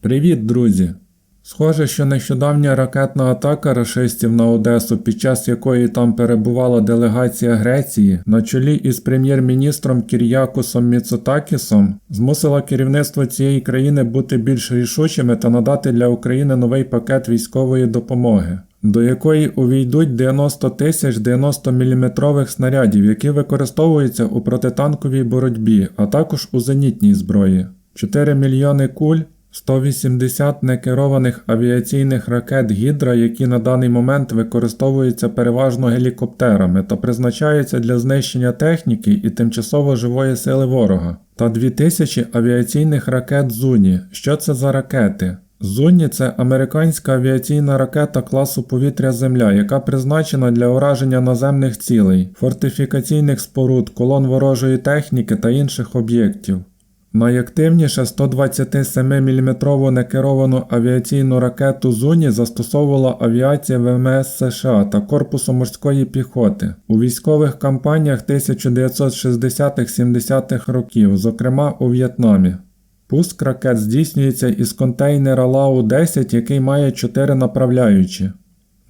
Привіт, друзі! Схоже, що нещодавня ракетна атака рашистів на Одесу, під час якої там перебувала делегація Греції, на чолі із прем'єр-міністром Кір'якусом Міцотакісом, змусила керівництво цієї країни бути більш рішучими та надати для України новий пакет військової допомоги. До якої увійдуть 90 тисяч 90 мм снарядів, які використовуються у протитанковій боротьбі, а також у зенітній зброї, 4 мільйони куль, 180 некерованих авіаційних ракет Гідра, які на даний момент використовуються переважно гелікоптерами та призначаються для знищення техніки і тимчасово живої сили ворога, та 2000 авіаційних ракет Зуні. Що це за ракети? Зуні це американська авіаційна ракета класу повітря Земля, яка призначена для ураження наземних цілей, фортифікаційних споруд, колон ворожої техніки та інших об'єктів. Найактивніше 127-мм некеровану авіаційну ракету Зуні застосовувала авіація ВМС США та Корпусу морської піхоти у військових кампаніях 1960-70-х років, зокрема у В'єтнамі. Пуск ракет здійснюється із контейнера Лау-10, який має 4 направляючі.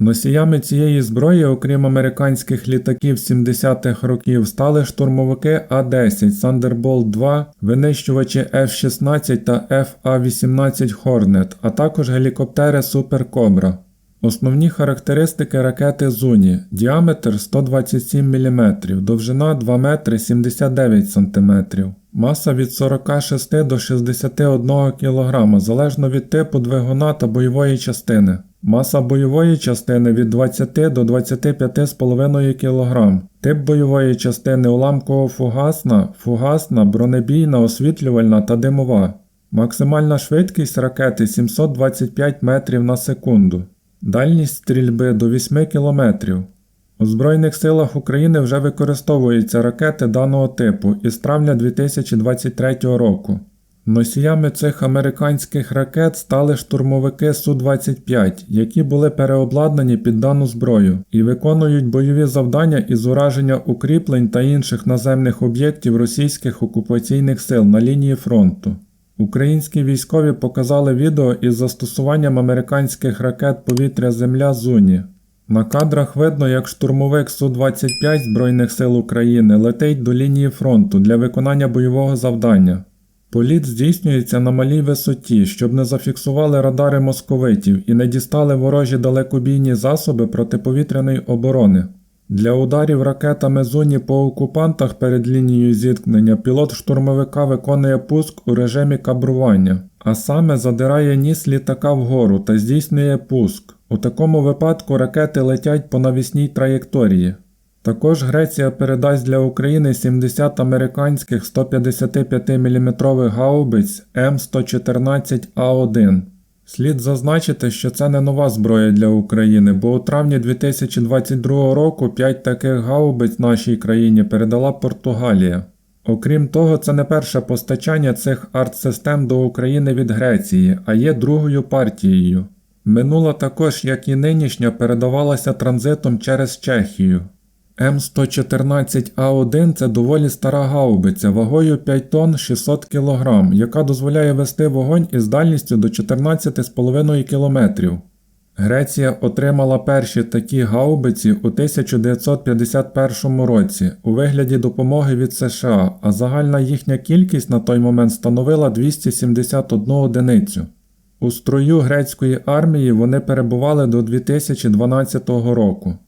Носіями цієї зброї, окрім американських літаків 70-х років, стали штурмовики А-10 Thunderbolt 2, винищувачі F-16 та F-A-18 Hornet, а також гелікоптери Super Cobra. Основні характеристики ракети Зуні діаметр 127 мм, довжина 2 метри 79 см, маса від 46 до 61 кг залежно від типу двигуна та бойової частини. Маса бойової частини від 20 до 25,5 кг. Тип бойової частини уламково-фугасна, фугасна, бронебійна, освітлювальна та димова. Максимальна швидкість ракети 725 метрів на секунду. Дальність стрільби до 8 км. У Збройних силах України вже використовуються ракети даного типу із травня 2023 року. Носіями цих американських ракет стали штурмовики Су-25, які були переобладнані під дану зброю і виконують бойові завдання із ураження укріплень та інших наземних об'єктів російських окупаційних сил на лінії фронту. Українські військові показали відео із застосуванням американських ракет повітря Земля Зуні. На кадрах видно, як штурмовик Су-25 Збройних сил України летить до лінії фронту для виконання бойового завдання. Політ здійснюється на малій висоті, щоб не зафіксували радари московитів і не дістали ворожі далекобійні засоби протиповітряної оборони. Для ударів ракетами зоні по окупантах перед лінією зіткнення пілот штурмовика виконує пуск у режимі кабрування, а саме задирає ніс літака вгору та здійснює пуск. У такому випадку ракети летять по навісній траєкторії. Також Греція передасть для України 70 американських 155 мм гаубиць М114А1. Слід зазначити, що це не нова зброя для України, бо у травні 2022 року 5 таких гаубиць нашій країні передала Португалія. Окрім того, це не перше постачання цих артсистем до України від Греції, а є другою партією. Минула також, як і нинішня, передавалася транзитом через Чехію. М114А1 це доволі стара гаубиця вагою 5 тонн 600 кг, яка дозволяє вести вогонь із дальністю до 14,5 км. Греція отримала перші такі гаубиці у 1951 році у вигляді допомоги від США, а загальна їхня кількість на той момент становила 271 одиницю. У строю грецької армії вони перебували до 2012 року.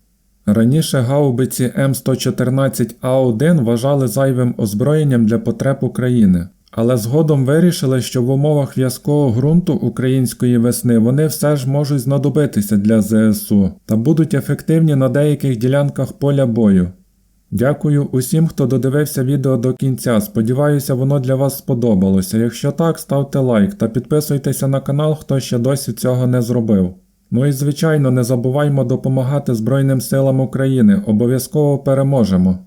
Раніше гаубиці М114А1 вважали зайвим озброєнням для потреб України, але згодом вирішили, що в умовах в'язкого ґрунту української весни вони все ж можуть знадобитися для ЗСУ та будуть ефективні на деяких ділянках поля бою. Дякую усім, хто додивився відео до кінця. Сподіваюся, воно для вас сподобалося. Якщо так, ставте лайк та підписуйтеся на канал, хто ще досі цього не зробив. Ну і звичайно, не забуваймо допомагати Збройним силам України, обов'язково переможемо.